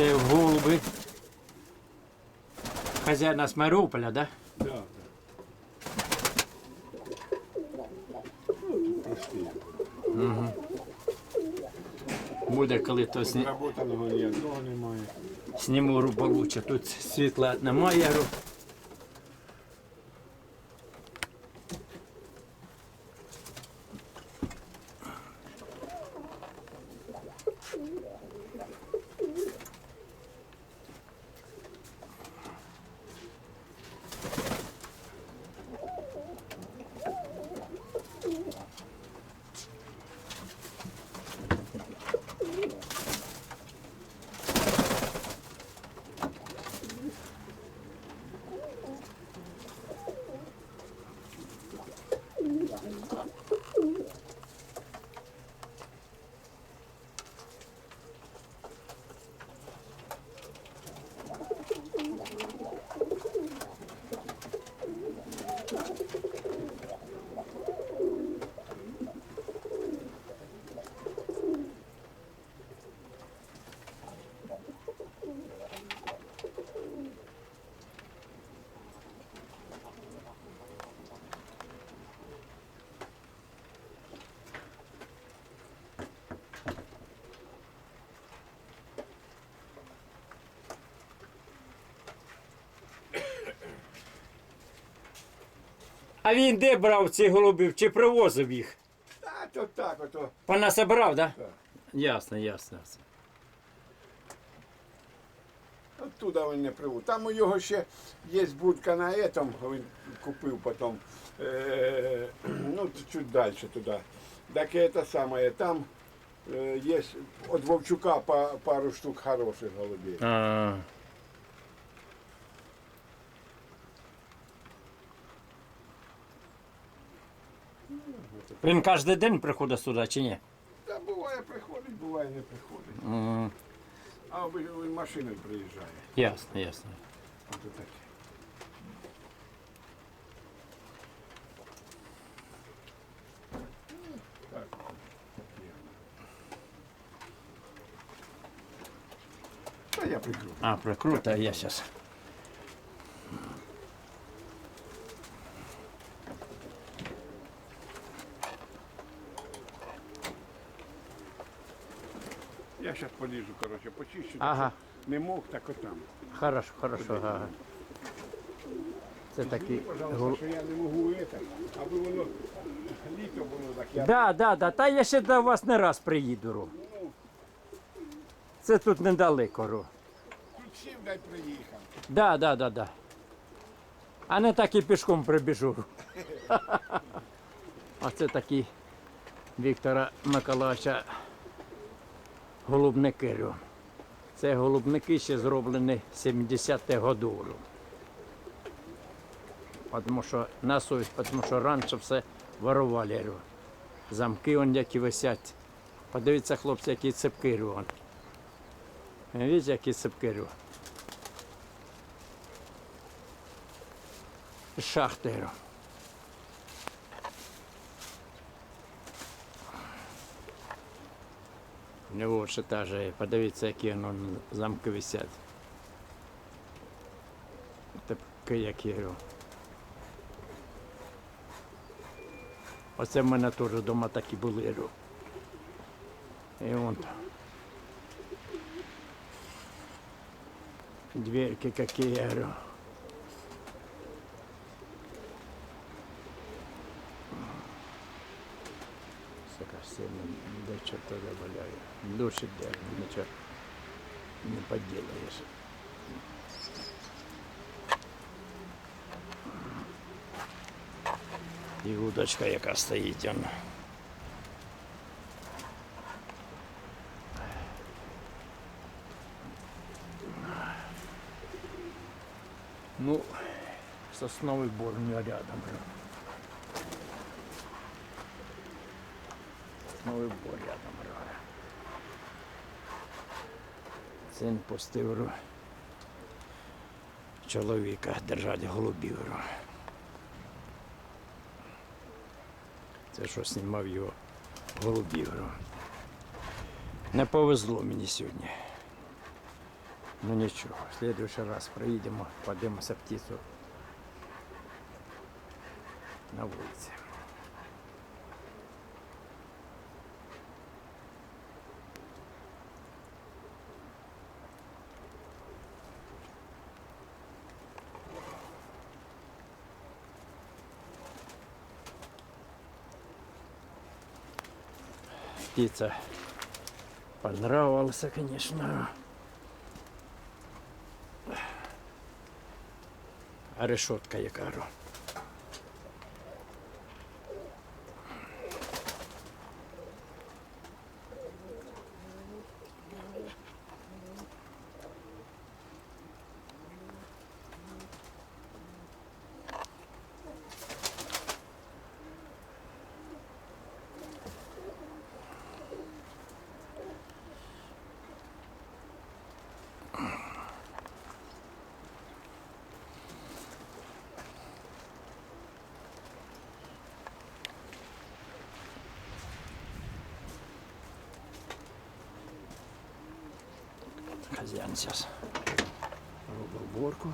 Це голуби. Хозяина с Маріуполя, да? Да, прості. Буде, коли то сні... Работаного ні одного немає. Тут світла немає. А він де брав ці голубів? Чи привозив їх? Та то так, ото. Понасобирав, да? Так. Ясно, ясно. ясно. Оттуда він не привуд. Там у його ще є будка на этом, він купив потім, е, ну, чуть далі туди. Так і це саме, там е, є від Вовчука пару штук хороших голубей. А, він кожен день приходить сюди чи ні? Та буває приходить, буває не приходить. М, А ви- він машиною приїжджає. Ясно, ясно. Ото таке. Так. Та я прикру. А, прикрута, я зараз. Я зараз поліжу, коротше, почищу. Ага. Не мог, так отам. Хорошо, хорошо. Ага. Це Такі, такі. пожалуйста, що я не можу це, аби воно літо було так. Я... Да, да, да. Та я ще до вас не раз приїду. Ру. Це тут недалеко. Ру. Тут сів, дай приїхав. Да, да, да, да. А не так і пішком прибіжу. А це такі Віктора Миколаївича голубники. Це голубники ще зроблені 70-х годів. Тому що на совість, тому що раніше все ворували. Замки он які висять. Подивіться, хлопці, які цепки. Бачите, які цепки. ру. Ще та же, подивіться, які воно замки висять. Такі, як я говорю. Оце в мене теж вдома такі були. І вон. Дверки какие, я говорю. Сука, сильно до черта заваляю. Душит де, нічого не поділаєш. І удочка, яка стоїть. Он. Ну, сосновий бор у нього рядом. Сосновий бор рядом. прям. Син пустив чоловіка держати голубів. ру. Це що знімав його голубів. ру. Не повезло мені сьогодні. Ну нічого, в следующий раз приїдемо, подивимося птицю на вулиці. Птица понравился, конечно. А решетка яка. Ро. Хазяин сейчас робить уборку.